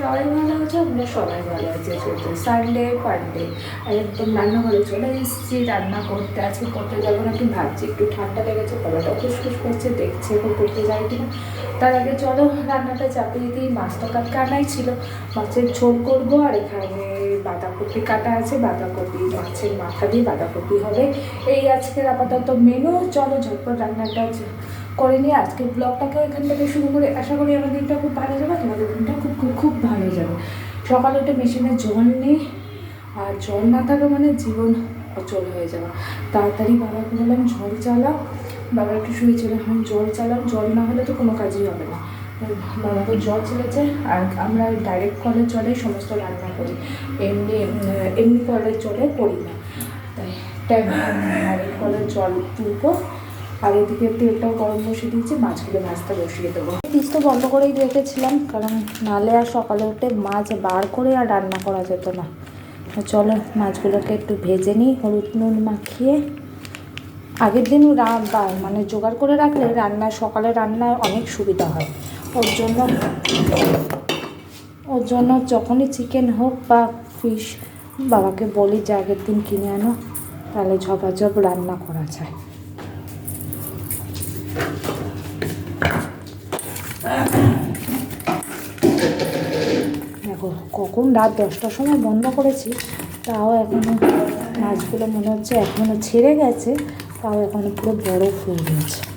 সবাই ভালো আছো সবাই ভালো আছি। চলছে সানডে পান্ডে আর একদম রান্নাঘরে চলে এসেছি, রান্না করতে আজকে করতে যাব নাকি ভাবছি, একটু ঠান্ডা লেগেছে, গলাটা খুসখুস করছে, দেখছি এখন করতে যাই কিনা। তার আগে চলো, রান্নাটা চাপিয়ে দিই। মাছটা কাটকে আনাই ছিল, মাছের ঝোল করব, আর এখানে বাঁধাকপি কাটা আছে, বাঁধাকপি মাছের মাথা দিয়ে বাঁধাকপি হবে। এই আজকের আপাতত মেনু চলো ঝটপট রান্নাটা করে নিয়ে আজকে ব্লগটাকে এখান থেকে শুরু করে। আশা করি আমার দিনটা খুব ভালো যাবে, তোমাদের দিনটা খুব খুব খুব ভালো যাবে। সকালে উঠে মেশিনে জল নেই, আর জল না থাকা মানে জীবন অচল হয়ে যাবে তাড়াতাড়ি বাবাকে বললাম, জল চালাও। বাবা একটু শুয়েছিল এখন জল চালাও। জল না হলে তো কোনো কাজই হবে না। বাবাকে জল চলেছে আর আমরা ডাইরেক্ট কলের জলে সমস্ত রান্না করি। এমনি এমনি কলের জলে করি না। তাই ডাইরেক্ট কলের জল তুলবো। আর এদিকে তেলটাও গরম বসিয়ে দিয়েছি, মাছগুলো ভাজতে বসিয়ে দেবো। পিস তো বন্ধ করেই রেখেছিলাম, কারণ নালে আর সকালে উঠে মাছ বার করে আর রান্না করা যেত না। চলো, মাছগুলোকে একটু ভেজে নিই, হলুদ নুন মাখিয়ে। আগের দিন মানে জোগাড় করে রাখলে রান্না, সকালে রান্নায় অনেক সুবিধা হয়। ওর জন্য ওর জন্য যখনই চিকেন হোক বা ফিশ বাবাকে বলি যে আগের দিন কিনে আনো, তাহলে ঝপাঝপ রান্না করা যায়। দেখো, কখন রাত দশটার সময় বন্ধ করেছি, তাও এখনও মাছগুলো মনে হচ্ছে এখনও ছেড়ে গেছে, তাও এখনও পুরো বরফ হয়ে গেছে।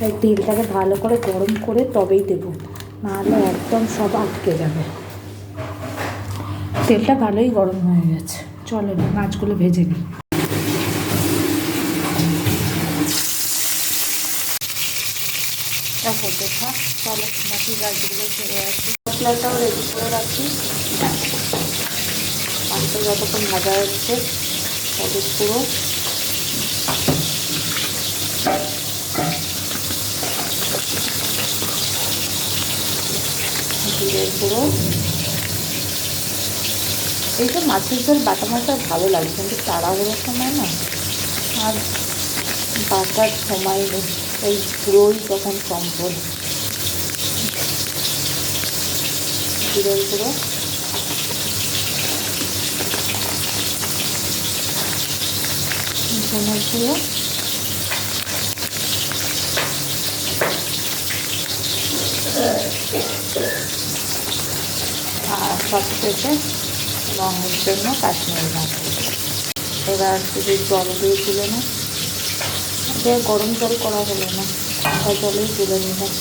তাই তেলটাকে ভালো করে গরম করে তবেই দেবো। নাহলে একদম সব আটকে যাবে। তেলটা ভালোই গরম হয়ে গেছে। চলো মাছগুলো ভেজে নিই। গাছগুলো ছেড়ে মশলাটাও রেডি করে রাখি। যতক্ষণ ভাজা হচ্ছে হলুদ পুরো। জিরের গুঁড়ো এই তো মাছের ঝোল, বাটা মাছটা ভালো লাগে, কিন্তু তাড়াহুড়োর সময় না, আর বাটার সময় এই পুরোই তখন সম্পদ গুঁড়ো ধনের গুঁড়ো আর সবশেষে রঙের জন্য কাশ্মীরি লঙ্কা এবার শুধু জল দিয়ে তুলে না যে গরম জল করা হলো না ঠান্ডা জলেই তুলে নিলাম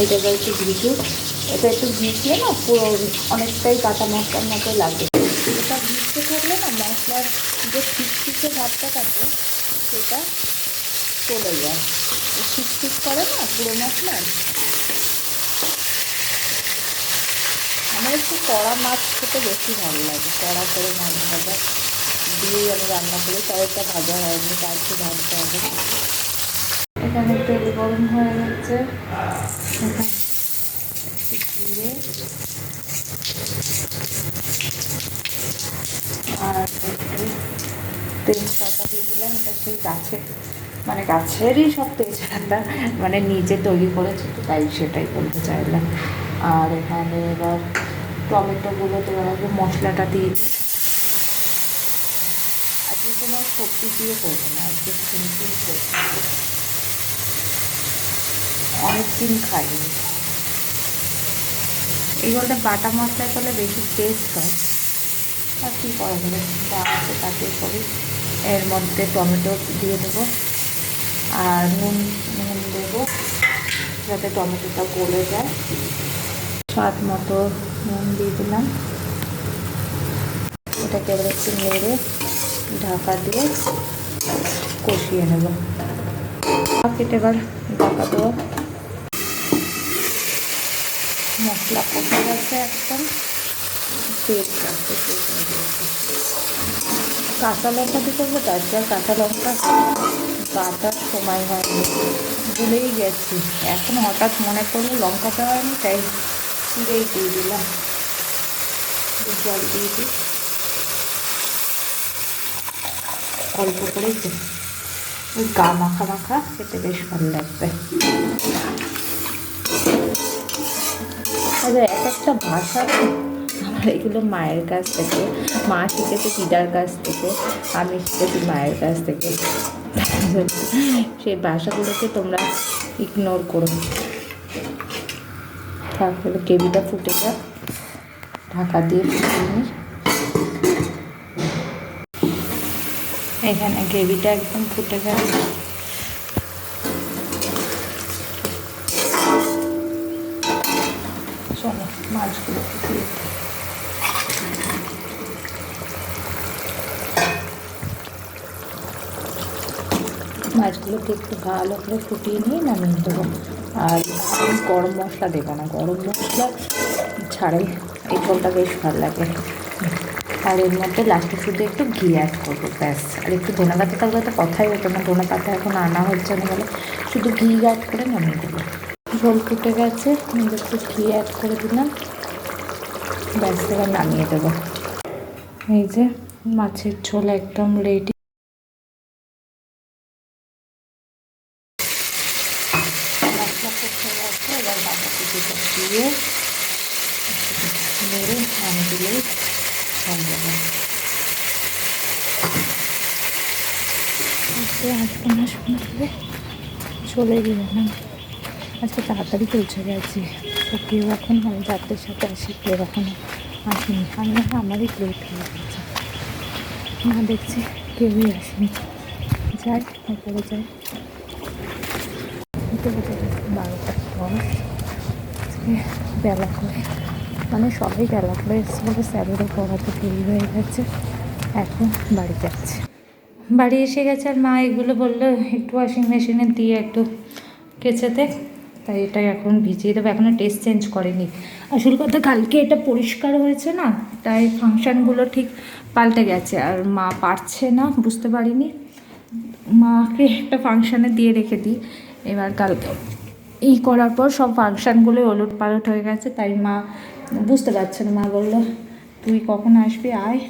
এইটা এবার একটু ভিজু, এটা একটু ভিজলে না পুরো অনেকটাই কাঁচা মশলার মতো লাগে। থাকলে না মশলার যে ছিটছিটে ভাবটা থাকে, সেটা চলে যায়। ছিটছিট করে না পুরো মশলার আমার একটু কড়া মাছ খেতে বেশি ভালো লাগে। কড়া করে মাছ ভাজা দিয়েই আমি রান্না করি, তাও একটা ভাজা হয়নি, তার একটু ভাজতে হবে এখানে তেল গরম হয়ে যাচ্ছে জিরে। আর তেজপাতা দিয়ে দিলাম, এটা সেই গাছের মানে গাছেরই সব তেজপাতা মানে নিজে তৈরি করেছে তো তাই সেটাই বলতে চাইলাম। আর এখানে এবার টমেটোগুলো দেওয়ার আগে মশলাটা দিয়ে দিই। আজকে কোনো সবজি দিয়ে করব না, আজকে সিম্পল করব অনেক দিন খাইনি। এইগুলোটা বাটা মশলা করলে বেশি টেস্ট হয়। আর কী করা যাবে যা আছে তাতে করি এর মধ্যে টমেটো দিয়ে দেবো। আর নুন নুন দেবো যাতে টমেটোটা গলে যায়। স্বাদ মতো নুন দিয়ে দিলাম। এটাকে এবার একটু নেড়ে ঢাকা দিয়ে কষিয়ে নেব। কেটে এবার ঢাকা দেবো। মশলা কষে গেছে একদম। কাঁচা লঙ্কা দিয়ে করব, তার কাঁচা লঙ্কা কাটার সময় হয়নি। ভুলেই গেছি। এখন হঠাৎ মনে পড়ল লঙ্কাটা হয়নি, তাই চিড়েই দিয়ে দিলাম। জল দিয়ে দিই। অল্প করেই তো ওই গা মাখা মাখা খেতে বেশ ভালো লাগবে। আচ্ছা এক একটা ভাষা এগুলো মায়ের কাছ থেকে, মা শিখেছে দিদার কাছ থেকে, আমি শিখেছি মায়ের কাছ থেকে। সেই বাসাগুলোকে তোমরা ইগনোর করো। তারপরে গ্রেভিটা ফুটে যাক। ঢাকা দিয়ে নিই। এখানে গ্রেভিটা একদম ফুটে গেছে চলো মাছগুলো মাছগুলোকে একটু ভালো করে ফুটিয়ে নিয়ে নামিয়ে দেবো। আর গরম মশলা দেবো না, গরম মশলা ছাড়াই এই ঝোলটা বেশ ভালো লাগে। আর এর মধ্যে লাস্টে শুধু একটু ঘি অ্যাড করব, ব্যাস। আর একটু ধনে পাতা থাকলে তো কথাই হতো না ধনে পাতা এখন আনা হচ্ছে না বলে শুধু ঘি অ্যাড করে নামিয়ে দেবো। ঝোল ফুটে গেছে একটু ঘি অ্যাড করে দিলাম। ব্যাস, এবার নামিয়ে দেবো। এই যে মাছের ঝোল একদম রেডি মশলা করতে গেছে এবার বাটা কুচিটা দিয়ে নেড়ে আমি দিলেই আজকে মাস করে চলে গেলাম আজকে তাড়াতাড়ি পৌঁছে গেছি। তো কেউ এখন হয়, যাত্রের সাথে আসি, কেউ এখনও আসেনি। আমি না, আমারই লেট হয়ে গেছে। না দেখছি, কেউই আসেনি। যাই, তারপরে যাই। বারোটার পর। বেলা করে মানে সবাই করে এসছে বলে স্যারেরও পড়াতে দেরি হয়ে গেছে। এখন বাড়ি যাচ্ছে। বাড়ি এসে গেছে আর মা এগুলো বলল, একটু ওয়াশিং মেশিনে দিয়ে একটু কেচে দে তাই এটা এখন ভিজিয়ে দেবো এখনও টেস্ট চেঞ্জ করেনি। আসল কথা, কালকে এটা পরিষ্কার হয়েছে না, তাই ফাংশানগুলো ঠিক পাল্টে গেছে। আর মা পারছে না, বুঝতে পারিনি। মাকে একটা ফাংশানে দিয়ে রেখে দিই, এবার কালকে। এই করার পর সব ফাংশানগুলো ওলট পালট হয়ে গেছে, তাই মা বুঝতে পারছে না মা বলল তুই কখন আসবি? আয়।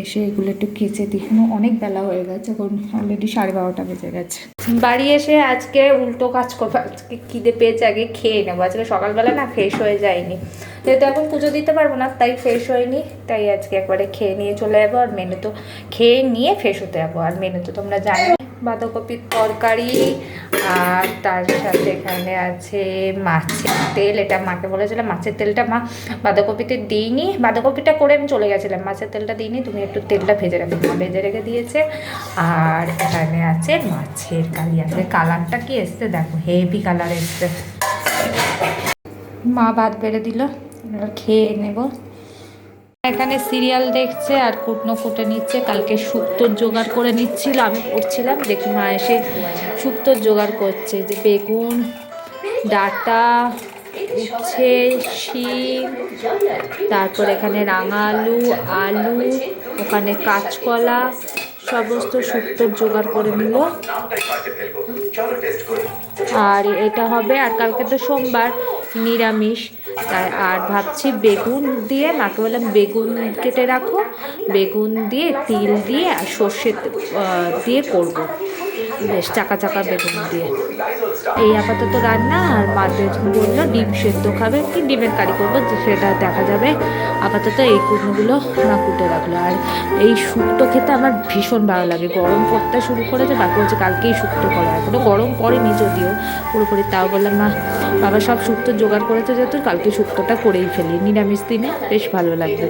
এসে এগুলো একটু কেচে দিই না, অনেক বেলা হয়ে গেছে এখন অলরেডি সাড়ে বারোটা বেজে গেছে। বাড়ি এসে আজকে উল্টো কাজ করব আজকে খিদে পেয়েছে আগে খেয়ে নেব। আজকে সকালবেলা না ফ্রেশ হয়ে যায়নি। যেহেতু এখন পুজো দিতে পারব না তাই ফ্রেশ হয়নি তাই আজকে একবারে খেয়ে নিয়ে চলে যাব আর মেনু তো খেয়ে নিয়ে ফ্রেশ হতে যাব। আর মেনু তো তোমরা জানো বাঁধাকপির তরকারি আর তার সাথে এখানে আছে মাছের তেল, এটা মাকে বলেছিলাম মাছের তেলটা মা বাঁধাকপিতে দিইনি। বাঁধাকপিটা করে আমি চলে গেছিলাম, মাছের তেলটা দিইনি, তুমি একটু তেলটা ভেজে রাখবে মা ভেজে রেখে দিয়েছে। আর এখানে আছে মাছের কালি আছে কালারটা কি এসছে দেখো, হেভি কালার এসছে। মা ভাত বেড়ে দিল খেয়ে নেব। এখানে সিরিয়াল দেখছে আর কুটনো কুটে নিচ্ছে। কালকে শুক্তোর জোগাড় করে নিচ্ছিল আমি পড়ছিলাম। দেখি মা এসে শুক্তোর জোগাড় করছে যে বেগুন, ডাটা, উচ্ছে, শিম, তারপর এখানে রাঙা আলু আলু ওখানে কাঁচকলা, সমস্ত শুক্তোর জোগাড় করে নিল। আর এটা হবে, আর কালকে তো সোমবার নিরামিষ। তাই আর ভাবছি বেগুন দিয়ে, মাকে বললাম বেগুন কেটে রাখো। বেগুন দিয়ে, তিল দিয়ে আর সর্ষে দিয়ে করব। বেশ চাকা চাকা বেগুন দিয়ে। এই আপাতত রান্না, আর মাদের বলল, ডিম সেদ্ধ খাবে কি, ডিমের কারি করব সেটা দেখা যাবে। আপাতত এই কুটনোগুলো না কুটে রাখল। আর এই শুক্তো খেতে আমার ভীষণ ভালো লাগে। গরম পড়তে শুরু করেছে, বাকি হচ্ছে কালকেই শুক্তো করা। এখনও গরম পড়েনি যদিও। পুরোপুরি তাও বললাম, মা, বাবা সব শুক্তো জোগাড় করেছে যেহেতু, কালকে শুক্তোটা করেই ফেলি। নিরামিষ দিনে বেশ ভালো লাগবে